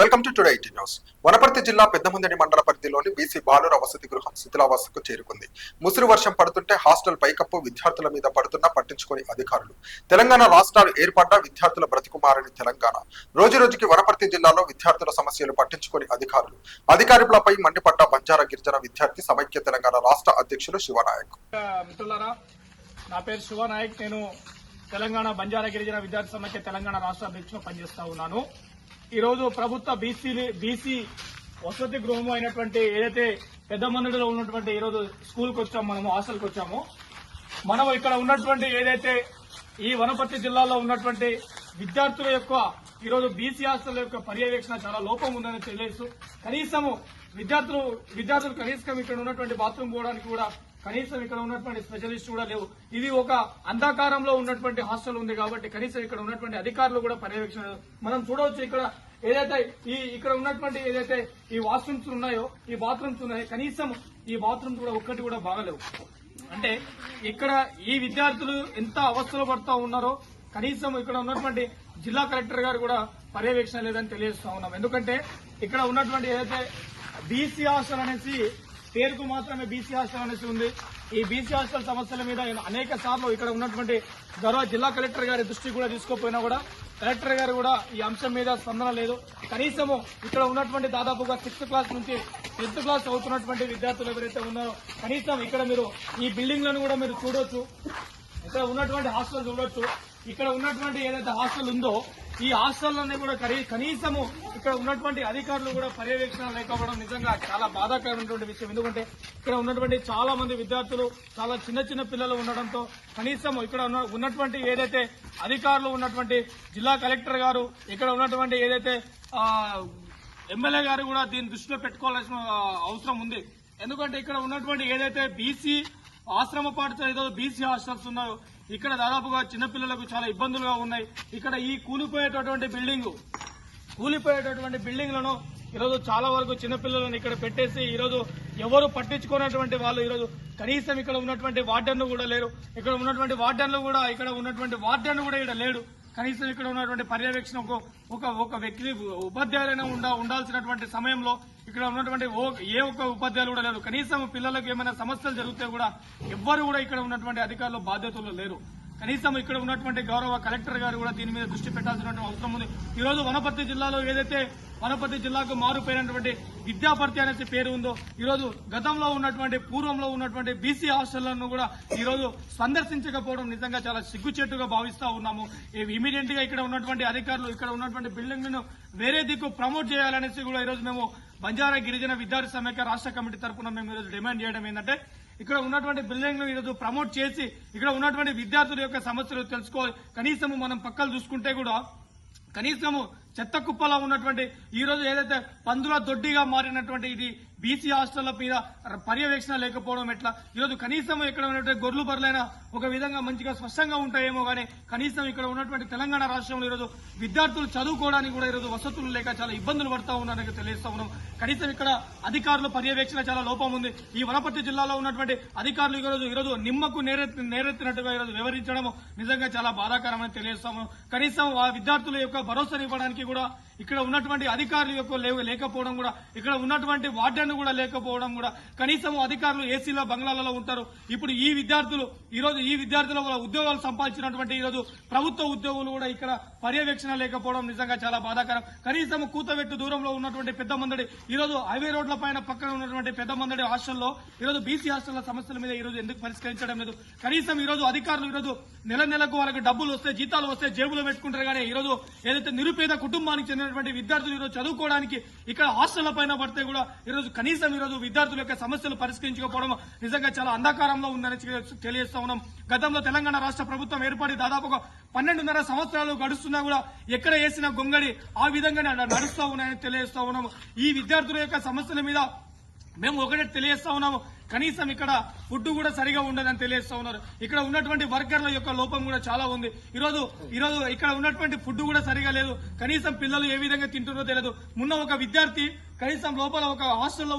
Welcome to today IT news. Wanaparthy జిల్లా పెద్దమందిని మండల పరిధిలోని బీసీ బాలుర వసతి గృహం శిథిలావస్థకు చేరుకుంది. ముసురు వర్షం పడుతుంటే హాస్టల్ పైకప్పు విద్యార్థుల మీద పడుతున్నా పట్టించుకొని అధికారులు. తెలంగాణ రాష్ట్రాలు ఏర్పడ్డ విద్యార్థుల బ్రతికుమారని తెలంగాణ. రోజు రోజుకి వనపర్తి జిల్లాలో విద్యార్థుల సమస్యలు పట్టించుకుని అధికారులు. అధికారులపై మండిపడ్డ బంజారా గిరిజన విద్యార్థి సమైక్య తెలంగాణ రాష్ట్ర అధ్యక్షులు శివనాయక్. మిత్రులారా నా పేరు శివనాయక్. నేను తెలంగాణ బంజారా గిరిజన విద్యార్థి సమైక్య తెలంగాణ రాష్ట్ర అధ్యక్షులు పనిచేస్తా ఉన్నాను. ఈరోజు ప్రభుత్వ బీసీ బీసీ వసతి గృహం అయినటువంటి ఏదైతే పెద్ద మందుడిలో ఉన్నటువంటి ఈ రోజు స్కూల్కి వచ్చాము మనము హాస్టల్కి వచ్చాము. మనం ఇక్కడ ఉన్నటువంటి ఏదైతే ఈ వనపర్తి జిల్లాలో ఉన్నటువంటి విద్యార్థుల యొక్క ఈరోజు బీసీ హాస్టల్ యొక్క పర్యవేక్షణ చాలా లోపం ఉందని తెలియదు కనీసము విద్యార్థులు విద్యార్థులు కనీసం ఇక్కడ ఉన్నటువంటి బాత్రూమ్ పోవడానికి కూడా కనీసం ఇక్కడ ఉన్నటువంటి స్పెషలిస్ట్ కూడా లేవు. ఇది ఒక అంధకారంలో ఉన్నటువంటి హాస్టల్ ఉంది కాబట్టి కనీసం ఇక్కడ ఉన్నటువంటి అధికారులు కూడా పర్యవేక్షణ మనం చూడవచ్చు ఇక్కడ ఏదైతే ఈ ఇక్కడ ఉన్నటువంటి ఏదైతే ఈ వాష్రూమ్స్ ఉన్నాయో ఈ బాత్రూమ్స్ ఉన్నాయో. కనీసం ఈ బాత్రూమ్స్ కూడా ఒక్కటి కూడా బాగలేవు. అంటే ఇక్కడ ఈ విద్యార్థులు ఎంత అవస్థలు పడుతూ ఉన్నారో కనీసం ఇక్కడ ఉన్నటువంటి జిల్లా కలెక్టర్ గారు కూడా పర్యవేక్షణ లేదని తెలియజేస్తా ఉన్నాం. ఎందుకంటే ఇక్కడ ఉన్నటువంటి ఏదైతే బీసీ హాస్టల్ అనేసి పేరుకు మాత్రమే బీసీ హాస్టల్ అనేసి ఉంది. ఈ బీసీ హాస్టల్ సమస్యల మీద అనేక సార్లు ఇక్కడ ఉన్నటువంటి గౌరవ జిల్లా కలెక్టర్ గారి దృష్టికి కూడా తీసుకోపోయినా కూడా కలెక్టర్ గారు కూడా ఈ అంశం మీద స్పందన లేదు. కనీసము ఇక్కడ ఉన్నటువంటి దాదాపుగా సిక్స్త్ క్లాస్ నుంచి టెన్త్ క్లాస్ అవుతున్నటువంటి విద్యార్థులు ఎవరైతే ఉన్నారో కనీసం ఇక్కడ మీరు ఈ బిల్డింగ్లను కూడా మీరు చూడొచ్చు. ఇక్కడ ఉన్నటువంటి హాస్టల్ చూడొచ్చు. ఇక్కడ ఉన్నటువంటి ఏదైతే హాస్టల్ ఉందో ఈ హాస్టల్లోనే కూడా కనీసము ఇక్కడ ఉన్నటువంటి అధికారులు కూడా పర్యవేక్షణ లేకపోవడం నిజంగా చాలా బాధాకరమైనటువంటి విషయం. ఎందుకంటే ఇక్కడ ఉన్నటువంటి చాలా మంది విద్యార్థులు చాలా చిన్న చిన్న పిల్లలు ఉండడంతో కనీసం ఇక్కడ ఉన్న ఉన్నటువంటి ఏదైతే అధికారులు ఉన్నటువంటి జిల్లా కలెక్టర్ గారు ఇక్కడ ఉన్నటువంటి ఏదైతే ఎమ్మెల్యే గారు కూడా దీన్ని దృష్టిలో పెట్టుకోవాల్సిన అవసరం ఉంది. ఎందుకంటే ఇక్కడ ఉన్నటువంటి ఏదైతే బీసీ ఆశ్రమ పాఠశాల ఏదో బీసీ హాస్టల్స్ ఉన్నాయో ఇక్కడ దాదాపుగా చిన్నపిల్లలకు చాలా ఇబ్బందులుగా ఉన్నాయి. ఇక్కడ ఈ కూలిపోయేటటువంటి బిల్డింగ్ కూలిపోయేటటువంటి బిల్డింగ్లను ఈరోజు చాలా వరకు చిన్నపిల్లలను ఇక్కడ పెట్టేసి ఈరోజు ఎవరు పట్టించుకున్నటువంటి వాళ్ళు ఈరోజు కనీసం ఇక్కడ ఉన్నటువంటి వార్డెన్లు కూడా లేరు. ఇక్కడ ఉన్నటువంటి వార్డెన్లు కూడా ఇక్కడ ఉన్నటువంటి వార్డెన్ కూడా ఇక్కడ లేడు. కనీసం ఇక్కడ ఉన్నటువంటి పర్యవేక్షణ ఒక- ఒక వ్యక్తి ఉపాధ్యాయులైనా ఉండాల్సినటువంటి సమయంలో ఇక్కడ ఉన్నటువంటి ఓ- ఏ ఒక్క ఉపాధ్యాయులు కూడా లేరు. కనీసం పిల్లలకు ఏమైనా సమస్యలు జరిగితే కూడా ఎవ్వరు కూడా ఇక్కడ ఉన్నటువంటి అధికారులు బాధ్యతలు లేరు. కనీసం ఇక్కడ ఉన్నటువంటి గౌరవ కలెక్టర్ గారు కూడా దీని మీద దృష్టి పెట్టాల్సినటువంటి అవసరం ఉంది. ఈ రోజు వనపర్తి జిల్లాలో ఏదైతే వనపర్తి జిల్లాకు మారుపోయినటువంటి విద్యాపర్తి అనేసి పేరు ఉందో ఈ రోజు గతంలో ఉన్నటువంటి పూర్వంలో ఉన్నటువంటి బీసీ హాస్టళ్ళను కూడా ఈ రోజు సందర్శించకపోవడం నిజంగా చాలా సిగ్గుచేట్టుగా భావిస్తా ఉన్నాము. ఇమీడియట్గా ఇక్కడ ఉన్నటువంటి అధికారులు ఇక్కడ ఉన్నటువంటి బిల్డింగ్లను వేరే దిక్కు ప్రమోట్ చేయాలనేసి కూడా ఈ రోజు మేము బంజారా గిరిజన విద్యార్థి సమైక్య రాష్ట్ర కమిటీ తరఫున మేము ఈరోజు డిమాండ్ చేయడం ఏంటంటే ఇక్కడ ఉన్నటువంటి బిల్డింగ్ను ఈరోజు ప్రమోట్ చేసి ఇక్కడ ఉన్నటువంటి విద్యార్థుల యొక్క సమస్యలు తెలుసుకోవాలి. కనీసము మనం పక్కలు చూసుకుంటే కూడా కనీసము చెత్త కుప్పలా ఉన్నటువంటి ఈ రోజు ఏదైతే పందుల దొడ్డిగా మారినటువంటి ఇది బీసీ హాస్టళ్ళ మీద పర్యవేక్షణ లేకపోవడం ఎట్లా? ఈరోజు కనీసం ఇక్కడ ఉన్నటువంటి గొర్రెలు బర్రెలైనా ఒక విధంగా మంచిగా స్పష్టంగా ఉంటాయేమో కానీ కనీసం ఇక్కడ ఉన్నటువంటి తెలంగాణ రాష్ట్రంలో ఈరోజు విద్యార్థులు చదువుకోవడానికి కూడా ఈరోజు వసతులు లేక చాలా ఇబ్బందులు పడతా ఉన్నారని తెలియజేస్తా ఉన్నాం. కనీసం ఇక్కడ అధికారుల పర్యవేక్షణ చాలా లోపం ఉంది. ఈ వనపర్తి జిల్లాలో ఉన్నటువంటి అధికారులు ఈరోజు ఈరోజు నిమ్మకు నేరెత్తి నేరెత్తినట్టుగా ఈరోజు వివరించడం నిజంగా చాలా బాధాకరమని తెలియజేస్తాము కనీసం ఆ విద్యార్థుల యొక్క భరోసానివ్వడానికి కూడా ఇక్కడ ఉన్నటువంటి అధికారులు యొక్క లేకపోవడం కూడా ఇక్కడ ఉన్నటువంటి వార్డెన్ కూడా లేకపోవడం కూడా కనీసం అధికారులు ఏసీలో బంగ్లాలలో ఉంటారు ఇప్పుడు ఈ విద్యార్థులు ఈ రోజు ఈ విద్యార్థుల వల్ల ఉద్యోగాలు సంపాదించినటువంటి ఈ రోజు ప్రభుత్వ ఉద్యోగులు కూడా ఇక్కడ పర్యవేక్షణ లేకపోవడం నిజంగా చాలా బాధాకరం కనీసం కూతవెట్టు దూరంలో ఉన్నటువంటి పెద్ద మందడి ఈ రోజు హైవే రోడ్ల పైన పక్కన ఉన్నటువంటి పెద్ద మందడి హాస్టల్లో ఈ రోజు బీసీ హాస్టల్ల సమస్యల మీద ఈ రోజు ఎందుకు పరిష్కరించడం లేదు కనీసం ఈ రోజు అధికారులు ఈ రోజు నెల నెలకు వాళ్ళకి డబ్బులు వస్తే జీతాలు వస్తే జేబులో పెట్టుకుంటారు కానీ ఈరోజు ఏదైతే నిరుపేద కుటుంబానికి చెందినటువంటి విద్యార్థులు ఈరోజు చదువుకోవడానికి ఇక్కడ హాస్టల్ల పైన పడితే కూడా ఈ రోజు కనీసం ఈ రోజు విద్యార్థుల యొక్క సమస్యలు పరిష్కరించకపోవడం నిజంగా చాలా అంధకారంలో ఉందని తెలియజేస్తా ఉన్నాం. గతంలో తెలంగాణ రాష్ట్ర ప్రభుత్వం ఏర్పడి దాదాపు పన్నెండున్నర సంవత్సరాలు గడుస్తున్నా కూడా ఎక్కడ వేసిన గొంగడి ఆ విధంగా నడుస్తా ఉన్నాయని తెలియజేస్తా ఉన్నాము ఈ విద్యార్థుల యొక్క సమస్యల మీద మేము ఒకటే తెలియజేస్తా ఉన్నాము. కనీసం ఇక్కడ ఫుడ్ కూడా సరిగా ఉండదని తెలియజేస్తా ఉన్నారు. ఇక్కడ ఉన్నటువంటి వర్కర్ల యొక్క లోపం కూడా చాలా ఉంది. ఈరోజు ఈరోజు ఇక్కడ ఉన్నటువంటి ఫుడ్ కూడా సరిగా లేదు. కనీసం పిల్లలు ఏ విధంగా తింటున్నారో తెలియదు. మొన్న ఒక విద్యార్థి కనీసం లోపల ఒక హాస్టల్లో